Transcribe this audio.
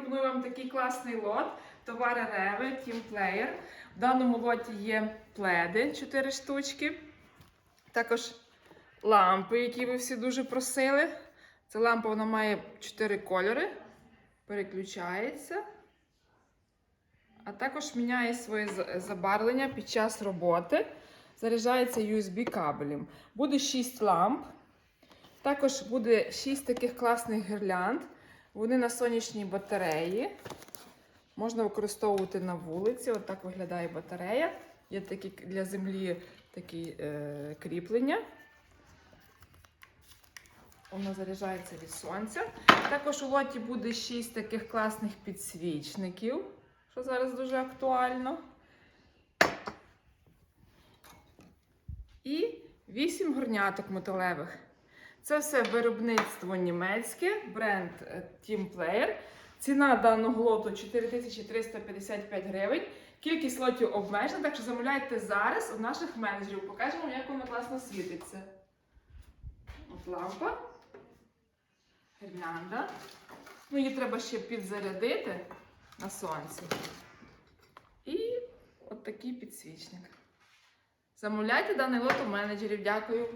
пропоную вам такий класний лот. Товари Реви, Player. В даному лоті є пледи 4 штучки. Також лампи, які ви всі дуже просили. Ця лампа вона має 4 кольори. Переключається. А також міняє своє забарвлення під час роботи. Заряджається USB кабелем. Буде 6 ламп. Також буде 6 таких класних гірлянд. Вони на сонячній батареї. Можна використовувати на вулиці. От виглядає батарея. Є такі для землі такі е, кріплення. Воно заряджається від сонця. Також у лоті буде 6 таких класних підсвічників, що зараз дуже актуально. І 8 горняток металевих. Це все виробництво німецьке, бренд е, Team Player. Ціна даного лоту 4355 гривень. Кількість лотів обмежена, так що замовляйте зараз у наших менеджерів. Покажемо, як воно класно світиться. От лампа. Гірлянда. Ну, її треба ще підзарядити на сонці. І от такий підсвічник. Замовляйте даний лот у менеджерів. Дякую.